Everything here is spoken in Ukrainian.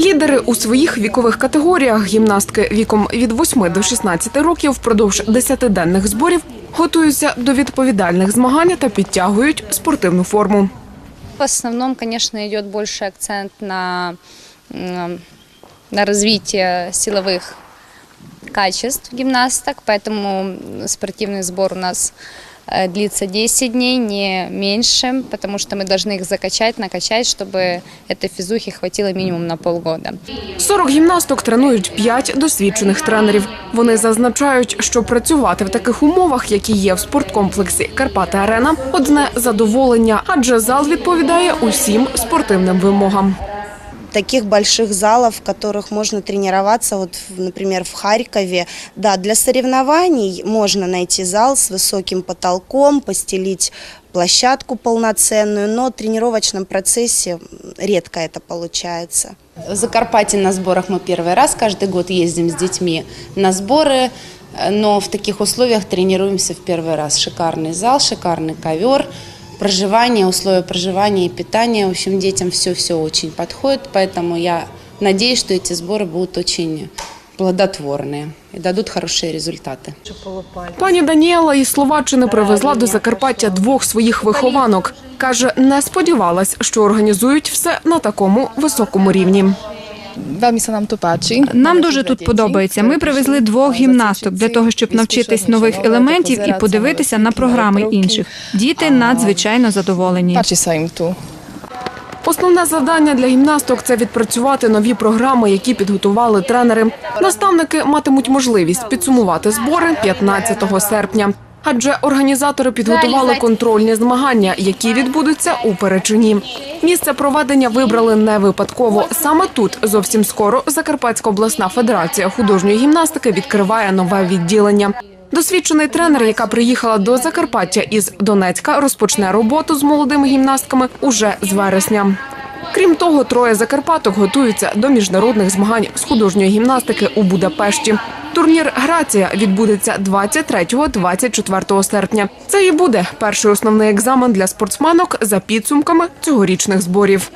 Лідери у своїх вікових категоріях гімнастки віком від 8 до 16 років впродовж 10-денних зборів готуються до відповідальних змагань та підтягують спортивну форму. В основному, звісно, йде больше акцент на, на развитие силовых качеств гимнасток, поэтому спортивный сбор у нас э, длится 10 дней, не меньше, потому что мы должны их закачать, накачать, чтобы этой физухи хватило минимум на полгода. 40 гімнасток тренують 5 досвідчених тренерів. Вони зазначають, що працювати в таких умовах, які є в спорткомплексі Карпати Арена, одне задоволення, адже зал відповідає усім спортивним вимогам. Таких больших залов, в которых можно тренироваться, вот, например, в Харькове. Да, для соревнований можно найти зал с высоким потолком, постелить площадку полноценную, но в тренировочном процессе редко это получается. В Закарпатье на сборах мы первый раз каждый год ездим с детьми на сборы, но в таких условиях тренируемся в первый раз. Шикарный зал, шикарный ковер, проживание, условия проживания и питания. В общем, детям все-все очень подходит, поэтому я надеюсь, что эти сборы будут очень плодотворные и дадут хорошие результаты. Пані Даніела із Словаччини привезла до Закарпаття двох своїх вихованок. Каже, не сподівалась, що організують все на такому високому рівні. Нам дуже тут подобається. Ми привезли двох гімнасток для того, щоб навчитись нових елементів і подивитися на програми інших. Діти надзвичайно задоволені. Основне завдання для гімнасток це відпрацювати нові програми, які підготували тренери. Наставники матимуть можливість підсумувати збори 15 серпня. Адже організатори підготували контрольні змагання, які відбудуться у Перечині. Місце проведення вибрали не випадково. Саме тут зовсім скоро Закарпатська обласна федерація художньої гімнастики відкриває нове відділення. Досвідчений тренер, яка приїхала до Закарпаття із Донецька, розпочне роботу з молодими гімнастками уже з вересня. Крім того, троє закарпаток готуються до міжнародних змагань з художньої гімнастики у Будапешті. Турнір Грація відбудеться 23-24 серпня. Це і буде перший основний екзамен для спортсменок за підсумками цьогорічних зборів.